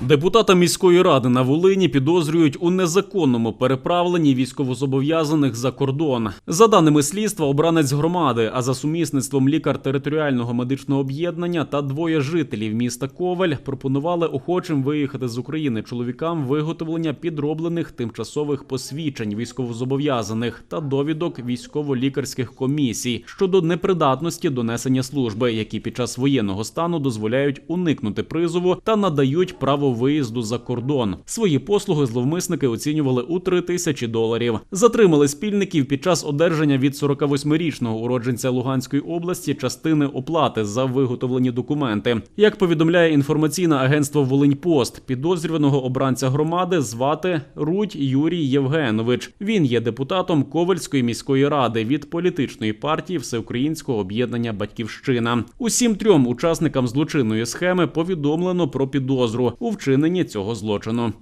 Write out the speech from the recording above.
Депутата міської ради на Волині підозрюють у незаконному переправленні військовозобов'язаних за кордон. За даними слідства, обранець громади, а за сумісництвом лікар територіального медичного об'єднання та двоє жителів міста Ковель пропонували охочим виїхати з України чоловікам виготовлення підроблених тимчасових посвідчень військовозобов'язаних та довідок військово-лікарських комісій щодо непридатності до несення служби, які під час воєнного стану дозволяють уникнути призову та надають право виїзду за кордон. Свої послуги зловмисники оцінювали у 3 тисячі доларів. Затримали спільників під час одержання від 48-річного уродженця Луганської області частини оплати за виготовлені документи. Як повідомляє інформаційне агентство Волиньпост, підозрюваного обранця громади звати Рудь Юрій Євгенович. Він є депутатом Ковальської міської ради від політичної партії Всеукраїнського об'єднання Батьківщина. Усім трьом учасникам злочинної схеми повідомлено про підозру у вчиненні цього злочину.